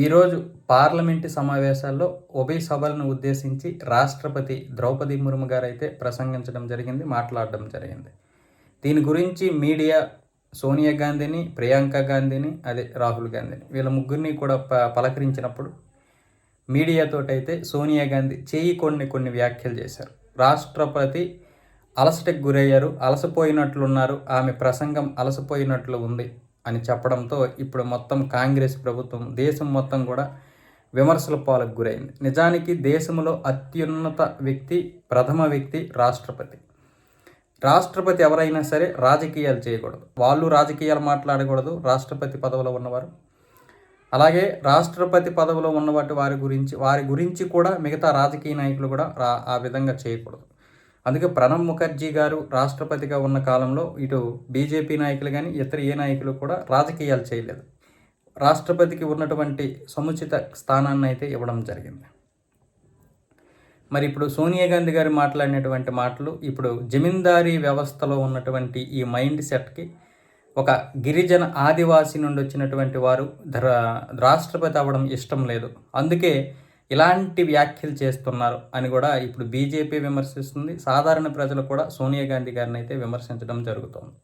ఈరోజు పార్లమెంటు సమావేశాల్లో ఉభయ సభలను ఉద్దేశించి రాష్ట్రపతి ద్రౌపది ముర్ము గారు అయితే ప్రసంగించడం జరిగింది మాట్లాడడం జరిగింది. దీని గురించి మీడియా సోనియా గాంధీని ప్రియాంక గాంధీని అదే రాహుల్ గాంధీని వీళ్ళ ముగ్గురిని కూడా ప పలకరించినప్పుడు మీడియాతోటైతే సోనియా గాంధీ చేయి కొన్ని కొన్ని వ్యాఖ్యలు చేశారు. రాష్ట్రపతి అలసటకు గురయ్యారు అలసపోయినట్లున్నారు ఆమె ప్రసంగం అలసపోయినట్లు ఉంది అని చెప్పడంతో ఇప్పుడు మొత్తం కాంగ్రెస్ ప్రభుత్వం దేశం మొత్తం కూడా విమర్శల పాలకు గురైంది. నిజానికి దేశంలో అత్యున్నత వ్యక్తి ప్రథమ వ్యక్తి రాష్ట్రపతి. రాష్ట్రపతి ఎవరైనా సరే రాజకీయాలు చేయకూడదు. వాళ్ళు రాజకీయాలు మాట్లాడకూడదు రాష్ట్రపతి పదవిలో ఉన్నవారు. అలాగే రాష్ట్రపతి పదవిలో ఉన్నవాటి వారి గురించి వారి గురించి కూడా మిగతా రాజకీయ నాయకులు కూడా రా- ఆ విధంగా చేయకూడదు. అందుకే ప్రణబ్ ముఖర్జీ గారు రాష్ట్రపతిగా ఉన్న కాలంలో ఇటు బీజేపీ నాయకులు కానీ ఇతర ఏ నాయకులు కూడా రాజకీయాలు చేయలేదు. రాష్ట్రపతికి ఉన్నటువంటి సముచిత స్థానాన్ని అయితే ఇవ్వడం జరిగింది. మరి ఇప్పుడు సోనియా గాంధీ గారు మాట్లాడినటువంటి మాటలు ఇప్పుడు జమీందారీ వ్యవస్థలో ఉన్నటువంటి ఈ మైండ్ సెట్కి ఒక గిరిజన ఆదివాసి నుండి వచ్చినటువంటి వారు ధర రాష్ట్రపతి అవ్వడం ఇష్టం లేదు. అందుకే ఇలాంటి వ్యాఖ్యలు చేస్తున్నారు అని కూడా ఇప్పుడు బీజేపీ విమర్శిస్తుంది. సాధారణ ప్రజలు కూడా సోనియా గాంధీ గారిని అయితే విమర్శించడం జరుగుతోంది.